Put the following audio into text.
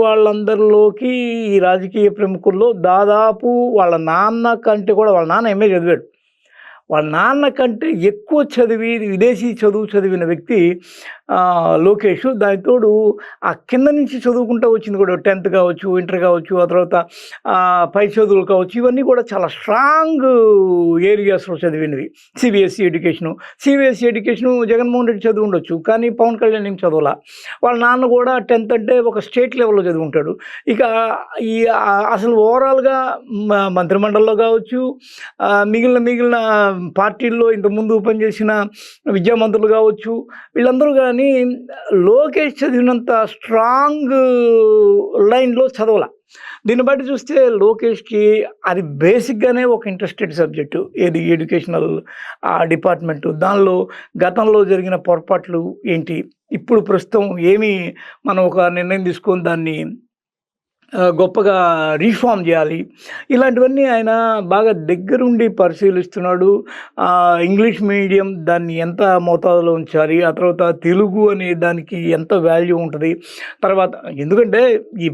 వాళ్ళందరిలోకి ఈ రాజకీయ ప్రముఖుల్లో దాదాపు వాళ్ళ నాన్న కంటే కూడా వాళ్ళ నాన్న ఎంఏ చదివాడు. వాళ్ళ నాన్న కంటే ఎక్కువ చదివి విదేశీ చదువు చదివిన వ్యక్తి లోకేష్ దానికి తోడు ఆ కింద నుంచి చదువుకుంటూ వచ్చింది కూడా. టెన్త్ కావచ్చు ఇంటర్ కావచ్చు ఆ తర్వాత పై చదువులు కావచ్చు ఇవన్నీ కూడా చాలా స్ట్రాంగ్ ఏరియాస్లో చదివినవి. CBSE education. CBSE education Jaganmohan Reddy చదివి ఉండొచ్చు కానీ పవన్ కళ్యాణ్ ఏం చదవాల. వాళ్ళ నాన్న కూడా టెన్త్ అంటే ఒక స్టేట్ లెవెల్లో చదువుకుంటాడు ఇక ఈ అసలు ఓవరాల్గా మ- మంత్రిమండలిలో కావచ్చు మిగిలిన మిగిలిన పార్టీల్లో ఇంతకుముందు పనిచేసిన విద్యామంత్రులు కావచ్చు వీళ్ళందరూ కానీ లోకేష్ చదివినంత స్ట్రాంగ్ లైన్లో చదవాల. దీన్ని బట్టి చూస్తే లోకేష్కి అది బేసిక్గానే ఒక ఇంట్రెస్టెడ్ సబ్జెక్టు. ఏది ఎడ్యుకేషనల్ డిపార్ట్మెంటు. దానిలో గతంలో జరిగిన పొరపాట్లు ఏంటి? ఇప్పుడు ప్రస్తుతం ఏమి మనం ఒక నిర్ణయం తీసుకొని దాన్ని గొప్పగా రీఫార్మ్ చేయాలి. ఇలాంటివన్నీ ఆయన బాగా దగ్గరుండి పరిశీలిస్తున్నాడు. ఇంగ్లీష్ మీడియం దాన్ని ఎంత మోతాదులో ఉంచాలి ఆ తర్వాత తెలుగు అనే దానికి ఎంత వాల్యూ ఉంటుంది. తర్వాత ఎందుకంటే ఈ